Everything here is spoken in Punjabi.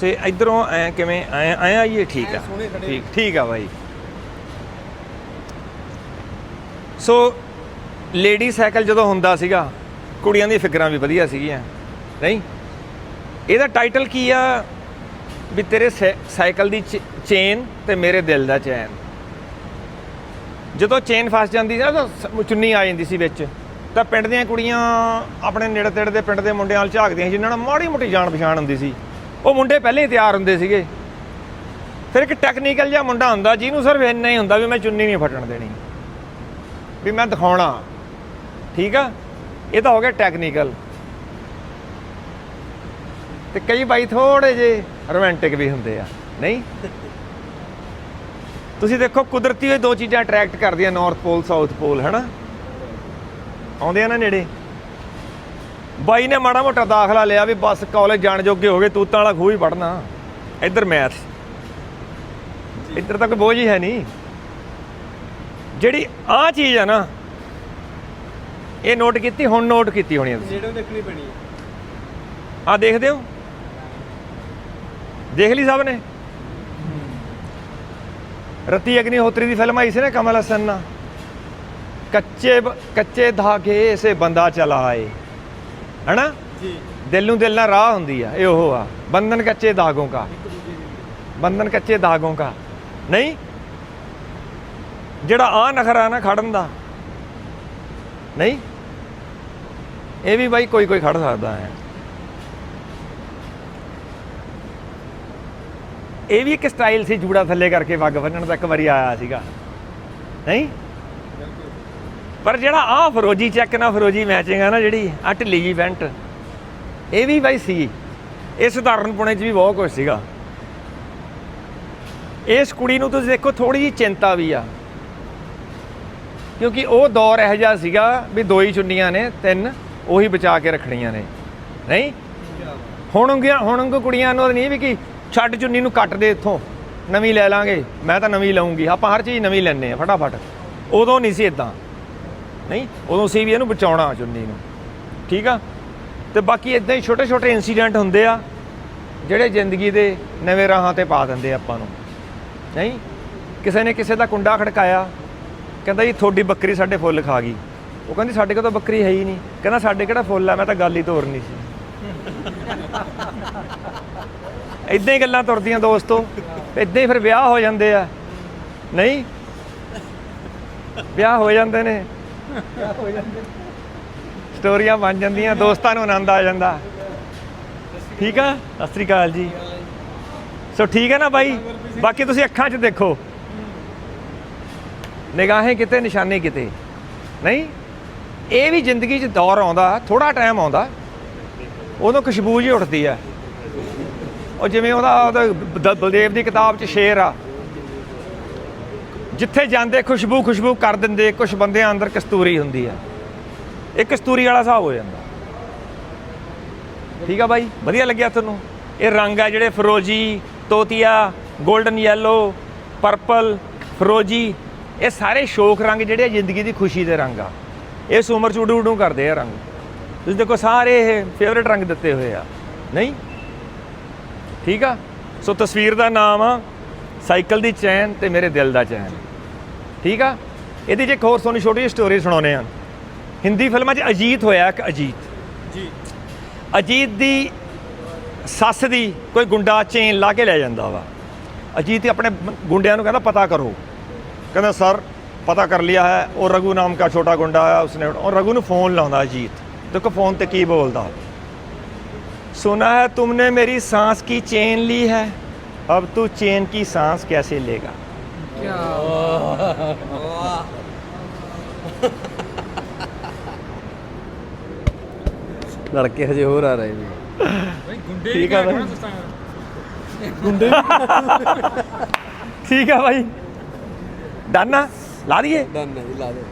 ਸੇ ਇਧਰੋਂ ਐ ਕਿਵੇਂ ਐ ਐ ਆਈਏ? ਠੀਕ ਆ। ਠੀਕ ਠੀਕ ਆ ਬਾਈ। ਸੋ ਲੇਡੀ ਸਾਈਕਲ ਜਦੋਂ ਹੁੰਦਾ ਸੀਗਾ ਕੁੜੀਆਂ ਦੀਆਂ ਫਿਕਰਾਂ ਵੀ ਵਧੀਆ ਸੀਗੀਆਂ। ਨਹੀਂ? ਇਹਦਾ ਟਾਈਟਲ ਕੀ ਆ? ਵੀ ਤੇਰੇ ਸਾਈ- ਸਾਈਕਲ ਦੀ ਚੇਨ ਤੇ ਮੇਰੇ ਦਿਲ ਦਾ ਚੈਨ। ਜਦੋਂ ਚੇਨ ਫਸ ਜਾਂਦੀ ਸੀ ਤਾਂ ਚੁੰਨੀ ਆ ਜਾਂਦੀ ਸੀ ਵਿੱਚ। ਤਾਂ ਪਿੰਡ ਦੀਆਂ ਕੁੜੀਆਂ ਆਪਣੇ ਨੇੜੇ ਤੇੜੇ ਦੇ ਪਿੰਡ ਦੇ ਮੁੰਡਿਆਂ ਨਾਲ ਝਾਕਦੀਆਂ ਜਿਨ੍ਹਾਂ ਨਾਲ ਮਾੜੀ ਮੋਟੀ ਜਾਣ ਪਛਾਣ ਹੁੰਦੀ ਸੀ। ਉਹ ਮੁੰਡੇ ਪਹਿਲੇ ਹੀ ਤਿਆਰ ਹੁੰਦੇ ਸੀਗੇ। ਫਿਰ ਇੱਕ ਟੈਕਨੀਕਲ ਜਿਹਾ ਮੁੰਡਾ ਹੁੰਦਾ, ਜਿਹਨੂੰ ਸਿਰਫ ਇੰਨਾ ਹੀ ਹੁੰਦਾ ਵੀ ਮੈਂ ਚੁੰਨੀ ਨਹੀਂ ਫਟਣ ਦੇਣੀ। ਵੀ ਮੈਂ ਦਿਖਾਉਣਾ। ਠੀਕ ਆ? ਇਹ ਤਾਂ ਹੋ ਗਿਆ ਟੈਕਨੀਕਲ ਤੇ ਕਈ ਬਾਈ ਥੋੜੇ ਜੇ ਰੋਮਾਂਟਿਕ ਵੀ ਹੁੰਦੇ ਆ। ਨਹੀਂ? ਤੁਸੀਂ ਦੇਖੋ, ਕੁਦਰਤੀ ਇਹ ਦੋ ਚੀਜ਼ਾਂ ਅਟਰੈਕਟ ਕਰਦੀਆਂ ਨਾਰਥ ਪੋਲ ਸਾਊਥ ਪੋਲ ਹਨਾ? ਆਉਂਦੇ ਆ ਨਾ ਨੇੜੇ? ਬਾਈ ਨੇ ਮਾੜਾ ਮੋਟਾ ਦਾਖਲਾ ਲਿਆ ਵੀ ਬਸ ਕਾਲਜ ਜਾਣ ਜੋਗੇ ਹੋ ਗਏ ਤੂਤਾਂ ਵਾਲਾ ਖੂਹ ਹੀ ਪੜਨਾ ਇੱਧਰ ਮੈਥ ਇੱਧਰ ਤੱਕ ਬੋਝ ਹੀ ਹੈ ਨਹੀਂ। ਜਿਹੜੀ ਆ ਚੀਜ਼ ਆ ਨਾ ਇਹ ਨੋਟ ਕੀਤੀ ਹੁਣ ਨੋਟ ਕੀਤੀ ਹੋਣੀ ਆ ਤੁਸੀਂ। ਨੇੜੋਂ ਦੇਖਣੀ ਪੈਣੀ ਆ। ਦੇਖਦੇ ਹੋ ਦੇਖ ਲਈ ਸਭ ਨੇ? ਰਤੀ ਅਗਨੀਹੋਤਰੀ ਦੀ ਫਿਲਮ ਆਈ ਸੀ ਨਾ ਕਮਲ ਹਸਨ ਨਾਲ। ਕੱਚੇ ਕੱਚੇ ਧਾਗੇ ਸੇ ਬੰਦਾ ਚਲਾ ਆਏ। ਹਨਾ? ਜੀ। ਦਿਲ ਨੂੰ ਦਿਲ ਨਾਲ ਰਾਹ ਹੁੰਦੀ ਆ ਇਹ ਉਹ ਆ। ਬੰਧਨ ਕੱਚੇ ਦੂਜੇ ਦੀ ਬੰਧਨ ਕੱਚੇ ਧਾਗੋਂ ਕਾ। ਨਹੀਂ? ਜਿਹੜਾ ਆ ਨਖਰਾ ਨਾ ਖੜਨ ਦਾ। ਨਹੀਂ? ਇਹ ਵੀ ਬਾਈ ਕੋਈ ਕੋਈ ਖੜ ਸਕਦਾ ਹੈ। ਇਹ ਵੀ ਇੱਕ ਸਟਾਈਲ ਸੀ ਜੂੜਾ ਥੱਲੇ ਕਰਕੇ ਵੱਗ ਬੰਨਣ ਦਾ ਇੱਕ ਵਾਰੀ ਆਇਆ ਸੀਗਾ। ਨਹੀਂ? ਪਰ ਜਿਹੜਾ ਆ ਫਰੋਜੀ ਚੈੱਕ ਨਾਲ ਫਰੋਜੀ ਮੈਚਿੰਗ ਆ ਨਾ ਜਿਹੜੀ ਆ ਢਿੱਲੀ ਜੀ ਪੈਂਟ, ਇਹ ਵੀ ਬਾਈ ਸੀ। ਇਹ ਸਧਾਰਨ ਪੁਣੇ 'ਚ ਵੀ ਬਹੁਤ ਕੁਝ ਸੀਗਾ। ਇਸ ਕੁੜੀ ਨੂੰ ਤੁਸੀਂ ਦੇਖੋ ਥੋੜੀ ਜੀ ਚਿੰਤਾ ਵੀ ਆ। ਕਿਉਂਕਿ ਉਹ ਦੌਰ ਇਹੋ ਜਿਹਾ ਸੀਗਾ ਵੀ ਦੋ ਹੀ ਚੁੰਨੀਆਂ ਨੇ, ਤਿੰਨ, ਉਹੀ ਬਚਾ ਕੇ ਰੱਖਣੀਆਂ ਨੇ। ਨਹੀਂ? ਹੁਣ ਉਂਗੀਆਂ, ਹੁਣ ਉਂਗ ਕੁੜੀਆਂ ਨੂੰ ਨਹੀਂ ਵੀ ਕਿ ਛੱਡ ਚੁੰਨੀ ਨੂੰ ਕੱਟ ਦੇ ਇੱਥੋਂ, ਨਵੀਂ ਲੈ ਲਾਂਗੇ, ਮੈਂ ਤਾਂ ਨਵੀਂ ਲਵਾਂਗੀ ਆਪਾਂ ਹਰ ਚੀਜ਼ ਨਵੀਂ ਲੈਣੇ ਆ ਫਟਾਫਟ। ਉਦੋਂ ਨਹੀਂ ਸੀ ਇਦਾਂ ਨਹੀਂ, ਉਦੋਂ ਸੀ ਵੀ ਇਹਨੂੰ ਬਚਾਉਣਾ ਚੁੰਨੀ ਨੂੰ। ਠੀਕ ਆ? ਤੇ ਬਾਕੀ ਇਦਾਂ ਹੀ ਛੋਟੇ ਛੋਟੇ ਇਨਸੀਡੈਂਟ ਹੁੰਦੇ ਆ, ਜਿਹੜੇ ਜ਼ਿੰਦਗੀ ਦੇ ਨਵੇਂ ਰਾਹਾਂ ਤੇ ਪਾ ਦਿੰਦੇ ਆ ਆਪਾਂ ਨੂੰ। ਨਹੀਂ? ਕਿਸੇ ਨੇ ਕਿਸੇ ਦਾ ਕੁੰਡਾ ਖੜਕਾਇਆ, ਕਹਿੰਦਾ ਜੀ ਤੁਹਾਡੀ ਬੱਕਰੀ ਸਾਡੇ ਫੁੱਲ ਖਾ ਗਈ। ਉਹ ਕਹਿੰਦੀ, ਸਾਡੇ ਕੋਲ ਤਾਂ ਬੱਕਰੀ ਹੈ ਹੀ ਨਹੀਂ। ਕਹਿੰਦਾ, ਸਾਡੇ ਕਿਹੜਾ ਫੁੱਲ ਆ? ਮੈਂ ਤਾਂ ਗੱਲ ਹੀ ਤੋਰਨੀ ਸੀ। ਇਦਾਂ ਹੀ ਗੱਲਾਂ ਤੁਰਦੀਆਂ ਦੋਸਤੋ। ਇਦਾਂ ਹੀ ਫਿਰ ਵਿਆਹ ਹੋ ਜਾਂਦੇ ਆ। ਨਹੀਂ? ਵਿਆਹ ਹੋ ਜਾਂਦੇ ਨੇ। ਹੋ ਜਾਂਦੇ ਸਟੋਰੀਆਂ ਬਣ ਜਾਂਦੀਆਂ, ਦੋਸਤਾਂ ਨੂੰ ਆਨੰਦ ਆ ਜਾਂਦਾ। ਠੀਕ ਆ? ਸਤਿ ਸ੍ਰੀ ਅਕਾਲ ਜੀ। ਸੋ ਠੀਕ ਹੈ ਨਾ ਬਾਈ? ਬਾਕੀ ਤੁਸੀਂ ਅੱਖਾਂ 'ਚ ਦੇਖੋ। ਨਿਗਾਹੇ ਕਿਤੇ, ਨਿਸ਼ਾਨੇ ਕਿਤੇ। ਨਹੀਂ? ਇਹ ਵੀ ਜ਼ਿੰਦਗੀ 'ਚ ਦੌਰ ਆਉਂਦਾ ਥੋੜਾ ਟਾਈਮ ਆਉਂਦਾ। ਉਦੋਂ ਖੁਸ਼ਬੂ ਜੀ ਉੱਠਦੀ ਆ। ਉਹ ਜਿਵੇਂ ਉਹਦਾ ਉਹਦਾ ਬਲਦੇਵ ਦੀ ਕਿਤਾਬ 'ਚ ਸ਼ੇਰ ਆ। ਜਿੱਥੇ ਜਾਂਦੇ ਖੁਸ਼ਬੂ ਖੁਸ਼ਬੂ ਕਰ ਦਿੰਦੇ ਕੁਝ ਬੰਦਿਆਂ ਅੰਦਰ ਕਸਤੂਰੀ ਹੁੰਦੀ ਆ। ਇਹ ਕਸਤੂਰੀ ਵਾਲਾ ਹਿਸਾਬ ਹੋ ਜਾਂਦਾ। ਠੀਕ ਆ ਬਾਈ? ਵਧੀਆ ਲੱਗਿਆ ਤੁਹਾਨੂੰ? ਇਹ ਰੰਗ ਆ ਜਿਹੜੇ ਫਰੋਜੀ, ਤੋਤੀਆ 골ਡਨ ਯੈਲੋ ਪਰਪਲ ਫਰੋਜੀ। ਇਹ ਸਾਰੇ ਸ਼ੋਕ ਰੰਗ ਜਿਹੜੇ ਆ, ਜ਼ਿੰਦਗੀ ਦੀ ਖੁਸ਼ੀ ਦੇ ਰੰਗ ਆ। ਇਸ ਉਮਰ ਚ ਉਡੂ ਉਡੂ ਕਰਦੇ ਆ ਰੰਗ। ਤੁਸੀਂ ਦੇਖੋ, ਸਾਰੇ ਇਹ ਫੇਵਰਿਟ ਰੰਗ ਦਿੱਤੇ ਹੋਏ ਆ। ਨਹੀਂ? ਠੀਕ ਆ? ਸੋ ਤਸਵੀਰ ਦਾ ਨਾਮ ਆ ਸਾਈਕਲ ਦੀ ਚੈਨ ਤੇ ਮੇਰੇ ਦਿਲ ਦਾ ਚੈਨ। ਠੀਕ ਆ? ਇਹਦੀ ਜੇ ਹੋਰ ਤੁਹਾਨੂੰ ਛੋਟੀ ਜਿਹੀ ਸਟੋਰੀ ਸੁਣਾਉਨੇ ਆ ਹਿੰਦੀ ਫਿਲਮਾਂ 'ਚ ਅਜੀਤ ਹੋਇਆ ਇੱਕ ਅਜੀਤ। ਜੀ। ਅਜੀਤ ਦੀ ਸੱਸ ਦੀ ਕੋਈ ਗੁੰਡਾ ਚੇਨ ਲਾ ਕੇ ਲੈ ਜਾਂਦਾ ਵਾ। ਅਜੀਤ ਆਪਣੇ ਗੁੰਡਿਆਂ ਨੂੰ ਕਹਿੰਦਾ ਪਤਾ ਕਰੋ। ਕਹਿੰਦਾ ਸਰ ਪਤਾ ਕਰ ਲਿਆ ਹੈ ਉਹ ਰਗੂ ਨਾਮ ਦਾ ਛੋਟਾ ਗੁੰਡਾ ਆ ਉਸਨੇ ਉਹ ਰਗੂ ਨੂੰ ਫੋਨ ਲਾਉਂਦਾ ਅਜੀਤ। ਦੇਖੋ ਫੋਨ ਤੇ ਕੀ ਬੋਲਦਾ। ਸੁਨਾ ਹੈ ਤੁਮਨੇ ਮੇਰੀ ਸਾਹ ਕੀ ਚੇਨ ਲਈ ਹੈ? अब तू चैन की सांस कैसे लेगा? लड़के हजे हो रहा रहे हैं। ठीक है भाई। गुंडे ठीक है भाई। डन ना? ला दिए? डन नहीं ला दे।